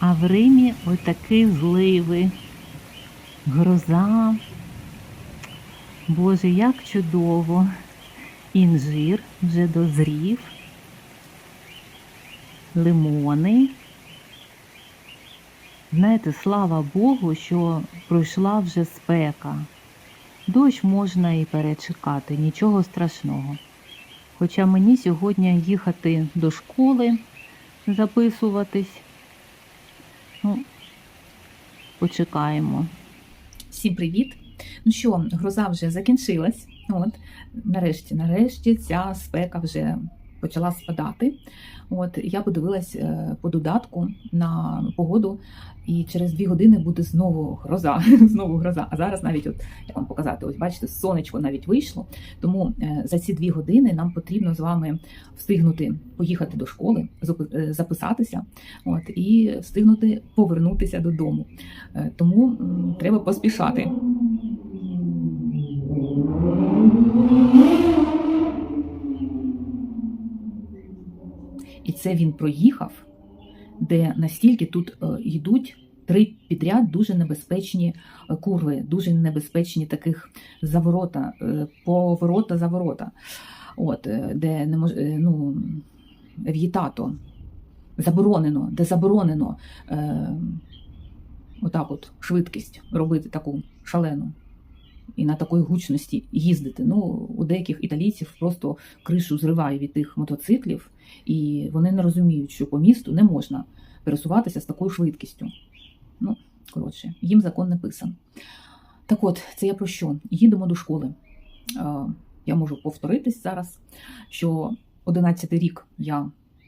А в Римі отакі зливи, гроза. Боже, як чудово. Інжир вже дозрів, лимони. Знаєте, слава Богу, що пройшла вже спека. Дощ можна і перечекати, нічого страшного. Хоча мені сьогодні їхати до школи, записуватись. Ну, почекаємо. Всім привіт! Ну що, гроза вже закінчилась. От, нарешті, нарешті, ця спека вже почала спадати. От, я подивилась е, по додатку на погоду, і через дві години буде знову гроза. знову гроза. А зараз навіть, от, як вам показати, ось бачите, сонечко навіть вийшло. Тому е, за ці дві години нам потрібно з вами встигнути поїхати до школи, е, записатися, от, і встигнути повернутися додому. Тому треба поспішати. Це він проїхав, де настільки тут е, йдуть три підряд дуже небезпечні е, курви, дуже небезпечні таких заворота, е, поворота заворота. От, е, де не мож, ну, в'їтато, заборонено, де заборонено е, отак от швидкість робити таку шалену і на такої гучності їздити. Ну, у деяких італійців просто кришу зриває від тих мотоциклів, і вони не розуміють, що по місту не можна пересуватися з такою швидкістю. Ну, коротше, їм закон не писан. Так от, це я про що? Їдемо до школи. Я можу повторитись зараз, що 11 рік я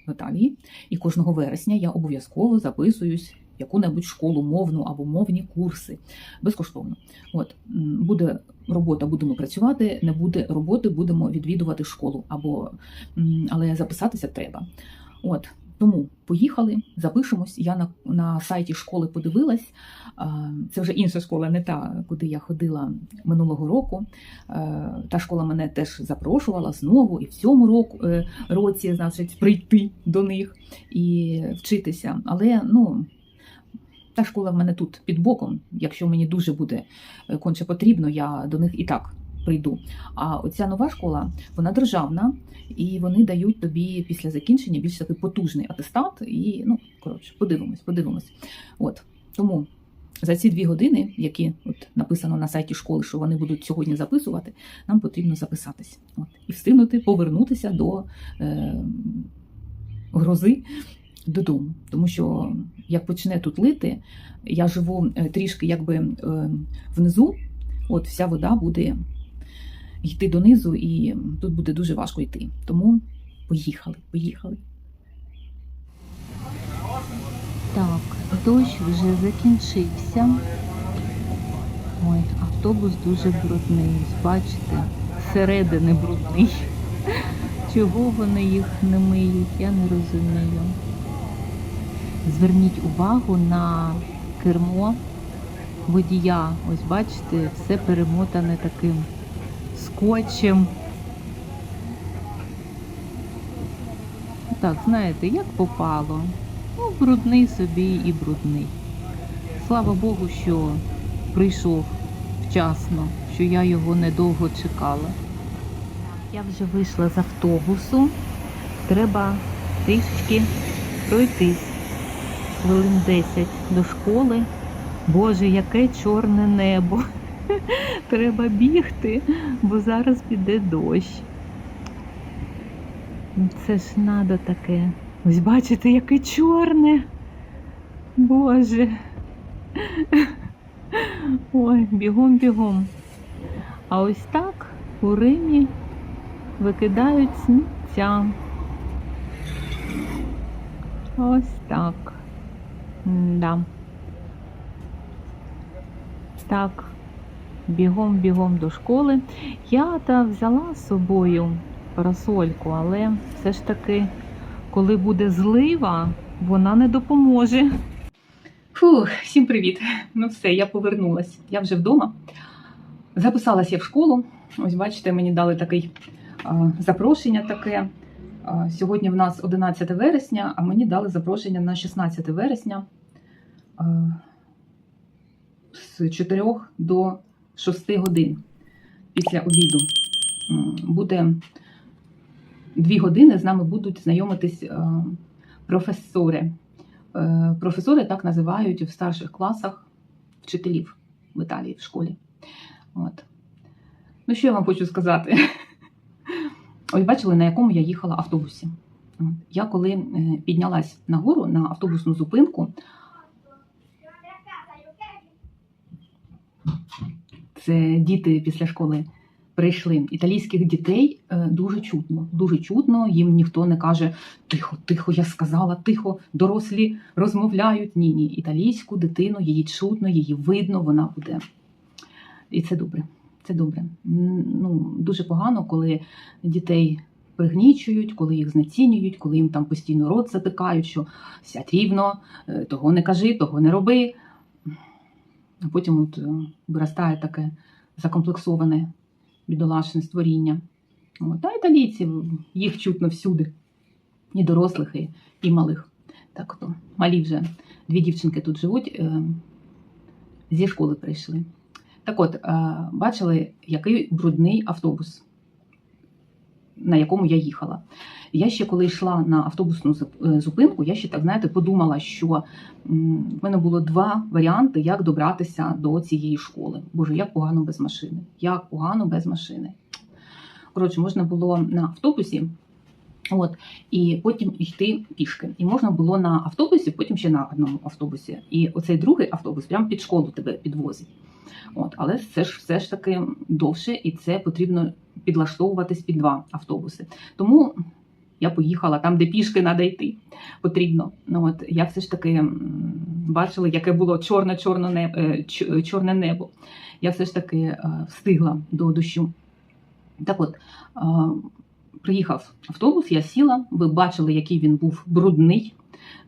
в Італії, і кожного вересня я обов'язково записуюсь яку-небудь школу, мовну або мовні курси безкоштовно. От буде робота, будемо працювати, не буде роботи, будемо відвідувати школу, або але записатися треба. От тому поїхали, запишемось. Я на, на сайті школи подивилась. Це вже інша школа, не та, куди я ходила минулого року. Та школа мене теж запрошувала знову і в цьому року, е, році, значить, прийти до них і вчитися. Але ну. Та школа в мене тут під боком. Якщо мені дуже буде е, конче потрібно, я до них і так прийду. А оця нова школа, вона державна, і вони дають тобі після закінчення більш такий потужний атестат. І ну коротше, подивимось, подивимось. От тому за ці дві години, які от написано на сайті школи, що вони будуть сьогодні записувати, нам потрібно записатись. От і встигнути повернутися до е, грози додому. Тому що як почне тут лити, я живу е, трішки якби е, внизу, от вся вода буде йти донизу, і тут буде дуже важко йти. Тому поїхали, поїхали. Так, дощ вже закінчився. Ой, автобус дуже брудний. Бачите, зсередини брудний. Чого вони їх не миють, я не розумію. Зверніть увагу на кермо водія. Ось бачите, все перемотане таким скотчем. Так, знаєте, як попало. Ну, брудний собі і брудний. Слава Богу, що прийшов вчасно, що я його недовго чекала. Я вже вийшла з автобусу. Треба трішечки пройтись. Хвилин 10 до школи. Боже, яке чорне небо. Треба бігти, бо зараз піде дощ. Це ж надо таке. Ось бачите, яке чорне. Боже. Ой, бігом, бігом. А ось так у Римі викидають сміття. Ось так. Да. Так, бігом, бігом до школи. Я та взяла з собою парасольку, але все ж таки, коли буде злива, вона не допоможе. Фух, всім привіт. Ну все, я повернулась. Я вже вдома. Записалась я в школу. Ось бачите, мені дали такий а, запрошення таке. Сьогодні в нас 11 вересня, а мені дали запрошення на 16 вересня. Е, з 4 до 6 годин після обіду. Буде 2 години з нами будуть знайомитись е, професори. Е, Професори так називають в старших класах вчителів в Італії в школі. От. Ну, що я вам хочу сказати? Ось бачили, на якому я їхала автобусі. Я коли піднялась нагору на автобусну зупинку, це діти після школи прийшли. Італійських дітей е, дуже чутно, дуже чутно. Їм ніхто не каже тихо, тихо, я сказала, тихо, дорослі розмовляють. Ні, ні, італійську дитину, її чутно, її видно, вона буде. І це добре. Це добре. Ну, дуже погано, коли дітей пригнічують, коли їх знецінюють, коли їм там постійно рот затикають, що сядь рівно, е, того не кажи, того не роби. А потім от е, виростає таке закомплексоване бідолашне створіння. От. А італійці, їх чутно всюди. І дорослих, і, і малих. Так то малі вже дві дівчинки тут живуть, е, зі школи прийшли. Так от, е, бачили, який брудний автобус, на якому я їхала. Я ще коли йшла на автобусну е, зупинку, я ще так знаєте, подумала, що в мене було два варіанти, як добратися до цієї школи. Боже, як погано без машини. Як погано без машини. Коротше, можна було на автобусі. От, і потім йти пішки. І можна було на автобусі, потім ще на одному автобусі. І оцей другий автобус прямо під школу тебе підвозить. От, але це ж все ж таки довше, і це потрібно підлаштовуватись під два автобуси. Тому я поїхала там, де пішки треба йти. Потрібно. Ну, от, я все ж таки бачила, яке було чорне, чорне небо, чорне небо. Я все ж таки е, встигла до дощу. Так от, е, приїхав автобус, я сіла, ви бачили, який він був брудний.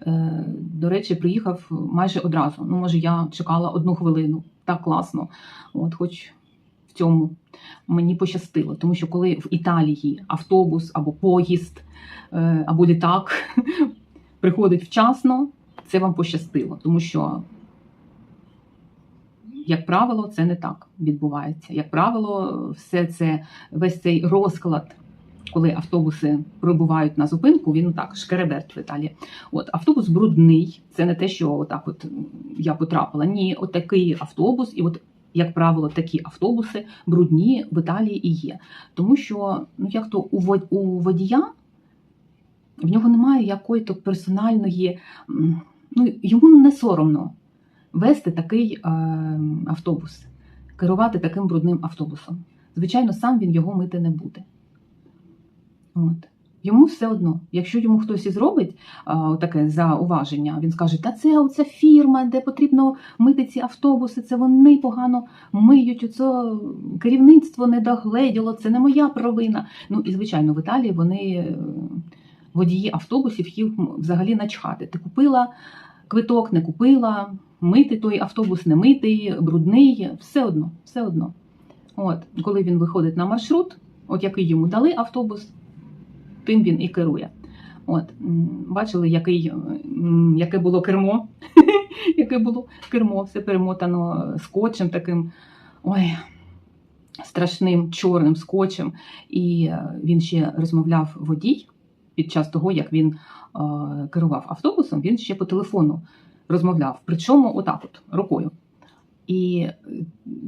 Е, До речі, приїхав майже одразу. Ну, може, я чекала одну хвилину. Так класно. От, хоч в цьому мені пощастило, тому що коли в Італії автобус або поїзд, е, або літак приходить вчасно, це вам пощастило, тому що, як правило, це не так відбувається. Як правило, все це весь цей розклад. Коли автобуси прибувають на зупинку, він так шкереберть в Італії. От автобус брудний, це не те, що отак, от я потрапила. Ні, отакий автобус, і от як правило, такі автобуси брудні в Італії і є. Тому що ну як то у водія в нього немає якоїсь то персональної, ну йому не соромно вести такий е, автобус, керувати таким брудним автобусом. Звичайно, сам він його мити не буде. От. Йому все одно, якщо йому хтось і зробить а, таке зауваження, він скаже: Та це оця фірма, де потрібно мити ці автобуси, це вони погано миють, оце керівництво не догледіло, це не моя провина. Ну і звичайно, в Італії вони е, водії автобусів їх взагалі начхати. Ти купила квиток, не купила, мити той автобус, не митий, брудний, все одно, все одно. От, коли він виходить на маршрут, от який йому дали автобус, тим він і керує. От, бачили, який, яке було кермо, яке було кермо, все перемотано скотчем таким. Ой, страшним чорним скотчем. І е, він ще розмовляв водій під час того, як він е, керував автобусом, він ще по телефону розмовляв. Причому отак, от рукою. І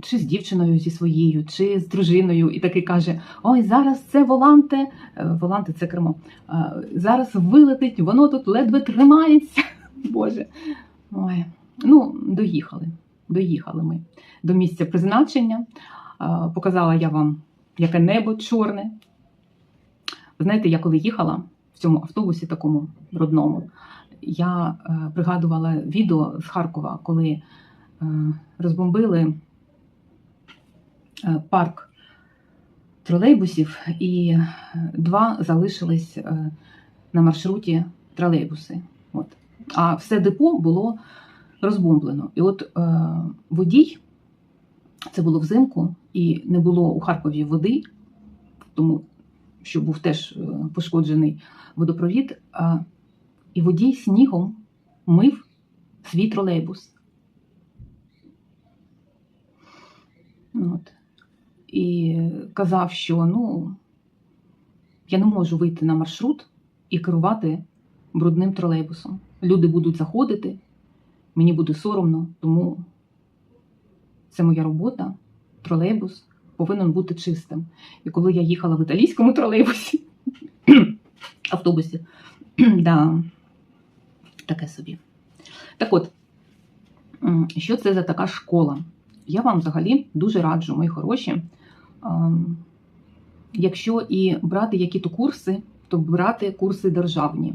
чи з дівчиною зі своєю, чи з дружиною, і такий каже: Ой, зараз це воланте, е, воланте це кермо. е, Зараз вилетить, воно тут ледве тримається. Боже. Ой. Ну, доїхали. Доїхали ми до місця призначення. Е, Показала я вам, яке небо чорне. Знаєте, я коли їхала в цьому автобусі такому родному, я пригадувала відео з Харкова, коли розбомбили е, парк тролейбусів, і е, два залишились е, на маршруті тролейбуси. От. А все депо було розбомблено. І от е, водій, це було взимку, і не було у Харкові води, тому що був теж е, пошкоджений водопровід, і водій снігом мив свій тролейбус. От. І казав, що ну, я не можу вийти на маршрут і керувати брудним тролейбусом. Люди будуть заходити, мені буде соромно, тому це моя робота. Тролейбус повинен бути чистим. І коли я їхала в італійському тролейбусі, автобусі, да, таке собі. Так от, що це за така школа? Я вам взагалі дуже раджу, мої хороші. ем, Якщо і брати які-то курси, то брати курси державні.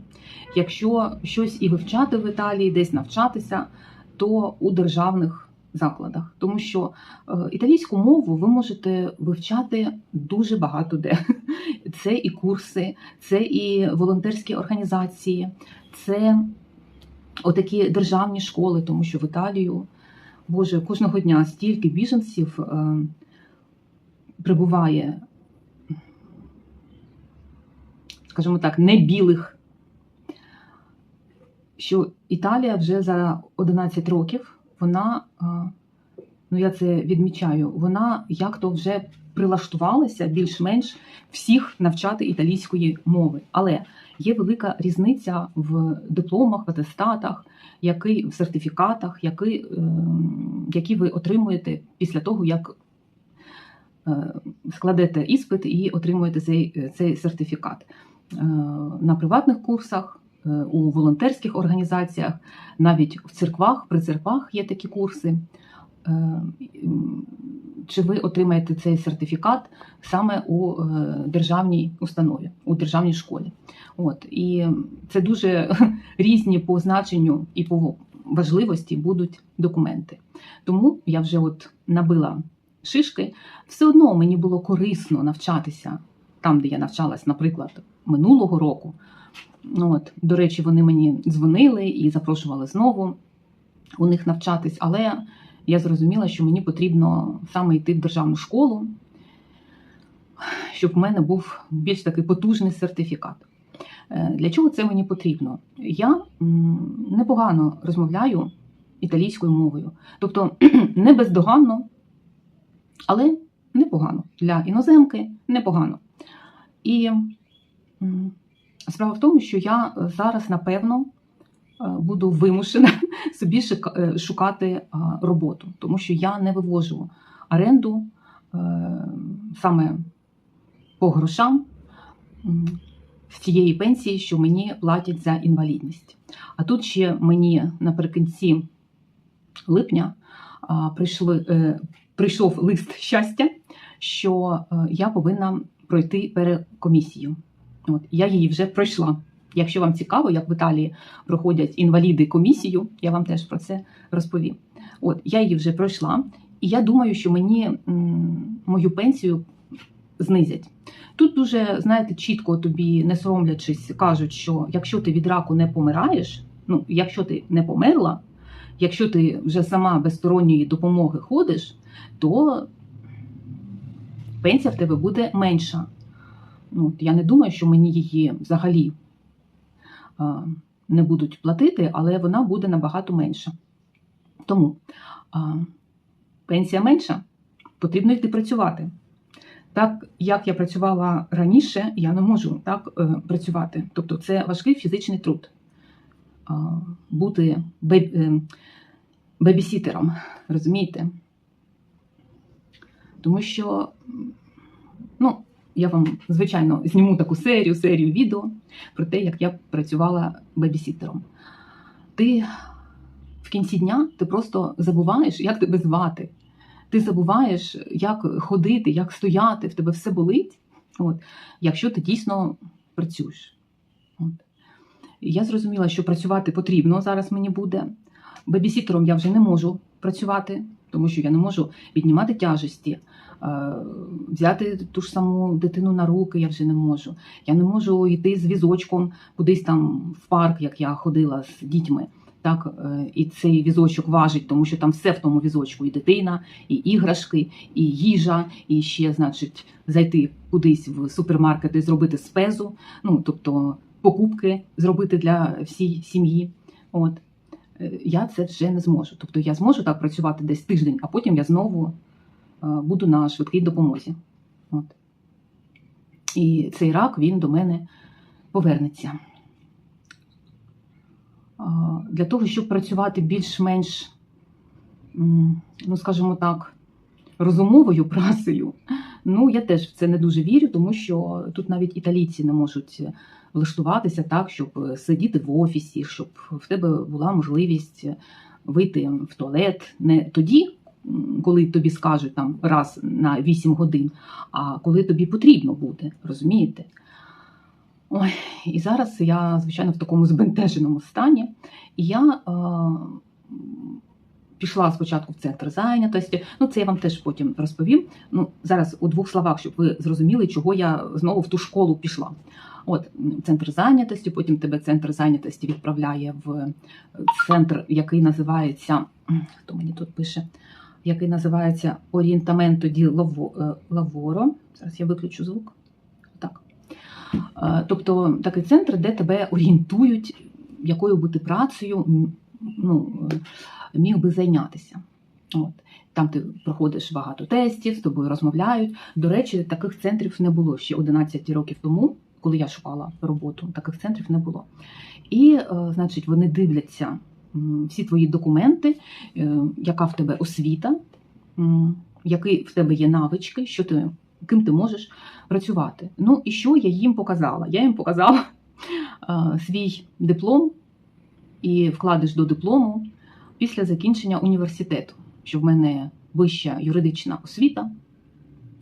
Якщо щось і вивчати в Італії, десь навчатися, то у державних закладах. Тому що е, італійську мову ви можете вивчати дуже багато де. Це і курси, це і волонтерські організації, це отакі державні школи, тому що в Італію, Боже, кожного дня стільки біженців е, прибуває, скажімо так, не білих, що Італія вже за 11 років, вона, е, ну я це відмічаю, вона як то вже прилаштувалася більш-менш всіх навчати італійської мови. Але є велика різниця в дипломах, в атестатах, який в сертифікатах, які, е, які ви отримуєте після того, як е, складете іспит і отримуєте цей, цей сертифікат. Е, На приватних курсах, е, у волонтерських організаціях, навіть в церквах, при церквах є такі курси. Е, Чи ви отримаєте цей сертифікат саме у е, державній установі, у державній школі? От і це дуже різні по значенню і по важливості будуть документи. Тому я вже от набила шишки. Все одно мені було корисно навчатися там, де я навчалась, наприклад, минулого року. Ну, От, до речі, вони мені дзвонили і запрошували знову у них навчатись, але я зрозуміла, що мені потрібно саме йти в державну школу, щоб в мене був більш такий потужний сертифікат. Е, Для чого це мені потрібно? Я непогано розмовляю італійською мовою, тобто не бездоганно, але непогано. Для іноземки непогано. І справа в тому, що я зараз, напевно, буду вимушена собі е, шукати роботу, тому що я не вивожу оренду е, саме по грошам з тієї пенсії, що мені платять за інвалідність. А тут ще мені наприкінці липня прийшли, е, прийшов лист щастя, що е, я повинна пройти перекомісію. От, я її вже пройшла. Якщо вам цікаво, як в Італії проходять інваліди комісію, я вам теж про це розповім. От я її вже пройшла, і я думаю, що мені мою пенсію знизять. Тут дуже, знаєте, чітко тобі, не соромлячись, кажуть, що якщо ти від раку не помираєш, ну якщо ти не померла, якщо ти вже сама без сторонньої допомоги ходиш, то пенсія в тебе буде менша. Ну, я не думаю, що мені її взагалі не будуть платити, але вона буде набагато менша. Тому пенсія менша, потрібно йти працювати. Так як я працювала раніше, я не можу так е, працювати. Тобто це важкий фізичний труд. Бути е, бебісітером, розумієте? Тому що, ну, я вам, звичайно, зніму таку серію, серію відео про те, як я працювала бебісітером. Ти в кінці дня ти просто забуваєш, як тебе звати. Ти забуваєш, як ходити, як стояти, в тебе все болить, от, якщо ти дійсно працюєш. От. Я зрозуміла, що працювати потрібно зараз мені буде. Бебісітером я вже не можу працювати, тому що я не можу піднімати тяжесті, е, взяти ту ж саму дитину на руки я вже не можу. Я не можу йти з візочком кудись там в парк, як я ходила з дітьми. Так, е, і цей візочок важить, тому що там все в тому візочку: і дитина, і іграшки, і їжа, і ще, значить, зайти кудись в супермаркет і зробити спезу, ну тобто покупки зробити для всієї сім'ї. От я це вже не зможу. Тобто я зможу так працювати десь тиждень, а потім я знову е, буду на швидкій допомозі. От. І цей рак він до мене повернеться. Для того, щоб працювати більш-менш, ну скажімо так, розумовою працею, ну я теж в це не дуже вірю, тому що тут навіть італійці не можуть влаштуватися так, щоб сидіти в офісі, щоб в тебе була можливість вийти в туалет не тоді, коли тобі скажуть там раз на 8 годин, а коли тобі потрібно буде, розумієте? Ой, і зараз я, звичайно, в такому збентеженому стані. І я е, пішла спочатку в центр зайнятості. Ну, це я вам теж потім розповім. Ну, зараз у двох словах, щоб ви зрозуміли, чого я знову в ту школу пішла. От центр зайнятості, потім тебе центр зайнятості відправляє в центр, який називається. Хто мені тут пише? Який називається Орієнтаменто ді е, Лаворо. Зараз я виключу звук. Так. Е, Тобто такий центр, де тебе орієнтують, якою би ти працею ну, е, міг би зайнятися. От. Там ти проходиш багато тестів, з тобою розмовляють. До речі, таких центрів не було ще 11 років тому, коли я шукала роботу. Таких центрів не було. І, е, значить, вони дивляться всі твої документи, е, яка в тебе освіта, які в тебе є навички, що ти, ким ти можеш працювати. Ну і що я їм показала? Я їм показала е, свій диплом і вкладиш до диплому після закінчення університету, що в мене вища юридична освіта.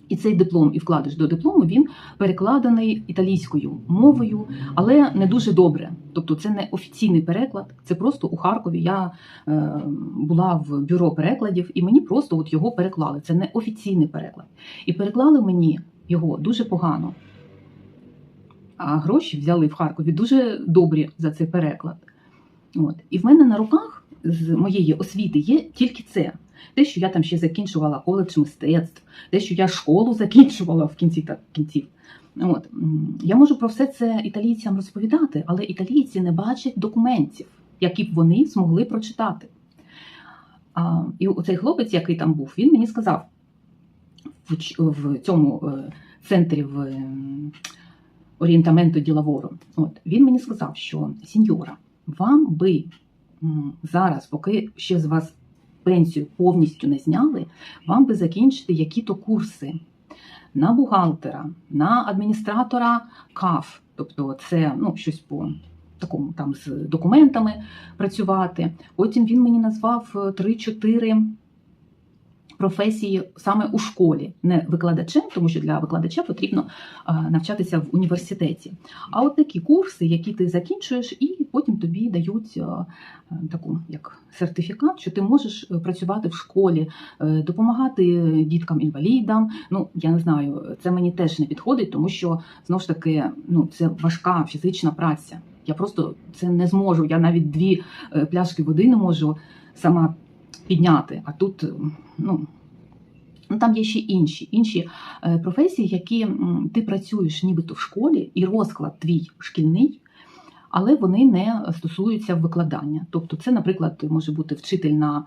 І цей диплом і вкладиш до диплому він перекладений італійською мовою, але не дуже добре. Тобто це не офіційний переклад, це просто у Харкові. Я е, була в бюро перекладів, і мені просто от його переклали. Це не офіційний переклад. І переклали мені його дуже погано. А гроші взяли в Харкові дуже добрі за цей переклад. От. І в мене на руках з моєї освіти є тільки це. Те, що я там ще закінчувала коледж мистецтв, те, що я школу закінчувала в кінці та кінців. От. Я можу про все це італійцям розповідати, але італійці не бачать документів, які б вони змогли прочитати. А, і оцей хлопець, який там був, він мені сказав в, цьому е, центрі в ем, орієнтаменто ді От він мені сказав, що сіньора, вам би зараз, поки ще з вас пенсію повністю не зняли, вам би закінчити які-то курси на бухгалтера, на адміністратора КАФ, тобто це ну, щось по такому там з документами працювати. Потім він мені назвав е, 3-4 професії саме у школі, не викладачем, тому що для викладача потрібно навчатися в університеті. А от такі курси, які ти закінчуєш, і потім тобі дають таку як сертифікат, що ти можеш е, працювати в школі, е, допомагати діткам-інвалідам. Ну я не знаю, це мені теж не підходить, тому що знову ж таки ну це важка фізична праця. Я просто це не зможу. Я навіть дві е, пляшки води не можу сама підняти. А тут е, ну. Ну, там є ще інші інші е, професії, які ти працюєш нібито в школі, і розклад твій шкільний, але вони не стосуються викладання. Тобто, це, наприклад, може бути вчитель на,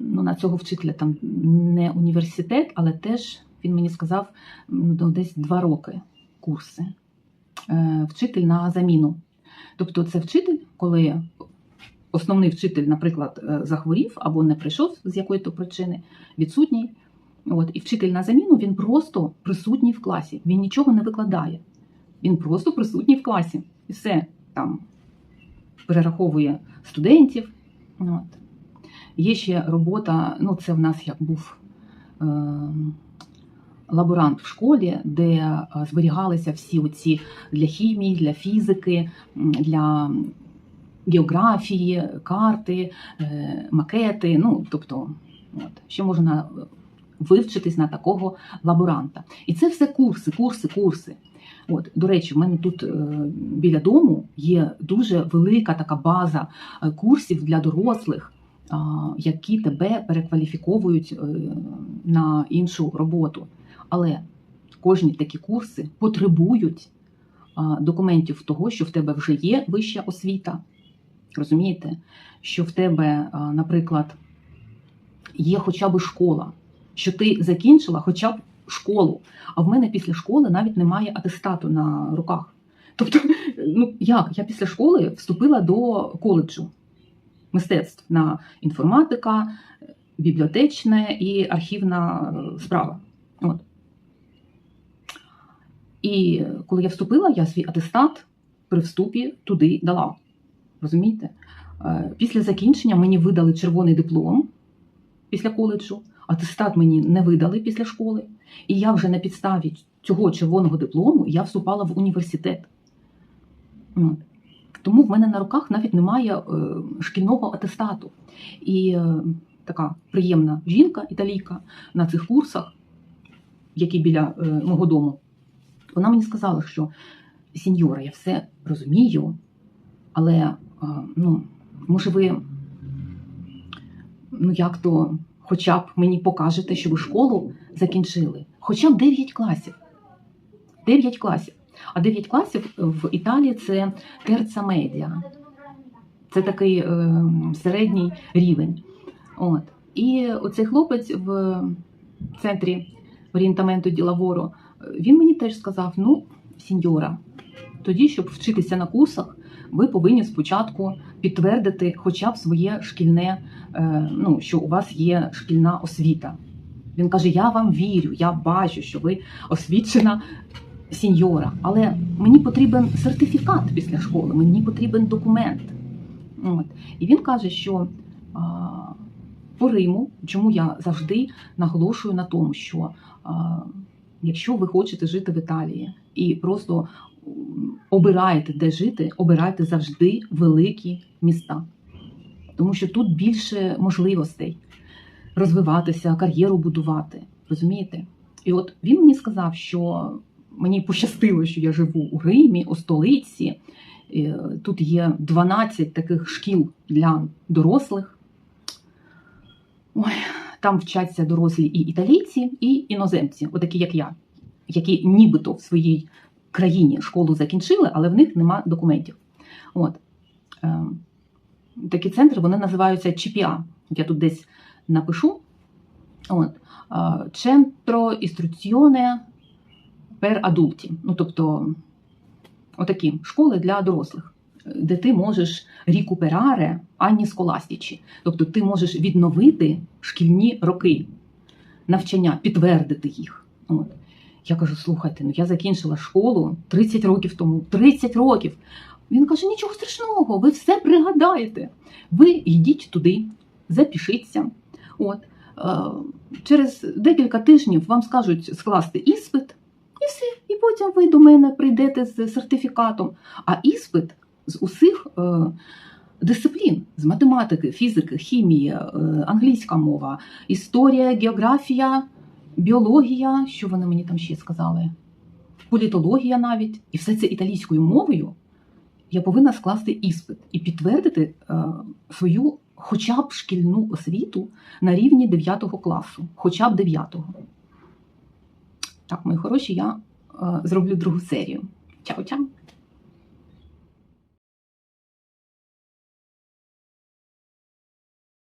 ну, на цього вчителя там не університет, але теж він мені сказав ну, десь два роки курси. Е, Вчитель на заміну. Тобто, це вчитель, коли основний вчитель, наприклад, е, захворів або не прийшов з якої-то причини, відсутній. От, і вчитель на заміну він просто присутній в класі. Він нічого не викладає. Він просто присутній в класі. І все там перераховує студентів. От. Є ще робота, ну це в нас як був е, лаборант в школі, де е, зберігалися всі оці для хімії, для фізики, для географії, карти, е, макети. Ну, тобто, от, ще можна вивчитись на такого лаборанта. І це все курси, курси, курси. От, до речі, в мене тут е, біля дому є дуже велика така база е, курсів для дорослих, які тебе перекваліфіковують е, на іншу роботу. Але кожні такі курси потребують документів того, що в тебе вже є вища освіта. Розумієте, що в тебе, е, наприклад, є хоча б школа, що ти закінчила хоча б школу, а в мене після школи навіть немає атестату на руках. Тобто, ну як? Я після школи вступила до коледжу мистецтв на інформатика, бібліотечне і архівна е, справа. От. І коли я вступила, я свій атестат при вступі туди дала. Розумієте? Е, Після закінчення мені видали червоний диплом після коледжу, атестат мені не видали після школи. І я вже на підставі цього червоного диплому я вступала в університет. Тому в мене на руках навіть немає е, шкільного атестату. І е, така приємна жінка, італійка, на цих курсах, які біля мого дому, вона мені сказала, що сеньора, я все розумію, але ну, може ви ну як то хоча б мені покажете, що ви школу закінчили, хоча б 9 класів. 9 класів. А 9 класів в Італії це терца медіа. Це такий е, середній рівень. От. І оцей хлопець в центрі орієнтаменту ділавору, він мені теж сказав: ну, сеньора, тоді, щоб вчитися на курсах, ви повинні спочатку підтвердити хоча б своє шкільне, е, ну, що у вас є шкільна освіта. Він каже: Я вам вірю, я бачу, що ви освічена сеньора, але мені потрібен сертифікат після школи, мені потрібен документ. От. І він каже, що а, по Риму, чому я завжди наголошую на тому, що а, якщо ви хочете жити в Італії і просто обираєте, де жити, обирайте завжди великі міста. Тому що тут більше можливостей розвиватися, кар'єру будувати. Розумієте? І от він мені сказав, що мені пощастило, що я живу у Римі, у столиці. Е, Тут є 12 таких шкіл для дорослих. Ой, там вчаться дорослі і італійці, і іноземці, отакі як я, які нібито в своїй країні школу закінчили, але в них нема документів. От. Е, Такі центри вони називаються ЧПА. Я тут десь напишу. От. е, Centro Istruzione per Adulti. Ну, тобто, отакі школи для дорослих, де ти можеш рікупераре ані сколастічі. Тобто ти можеш відновити шкільні роки навчання, підтвердити їх. От. Я кажу: слухайте, ну я закінчила школу 30 років тому. 30 років. Він каже: нічого страшного, ви все пригадаєте. Ви йдіть туди, запишіться. От. Е, Через декілька тижнів вам скажуть скласти іспит, і все. І потім ви до мене прийдете з сертифікатом. А іспит з усіх е, дисциплін: з математики, фізики, хімії, е, англійська мова, історія, географія, біологія, що вони мені там ще сказали, політологія навіть, і все це італійською мовою. Я повинна скласти іспит і підтвердити е, свою хоча б шкільну освіту на рівні 9 класу, хоча б 9. Так, мої хороші, я е, зроблю другу серію. Чао-чао!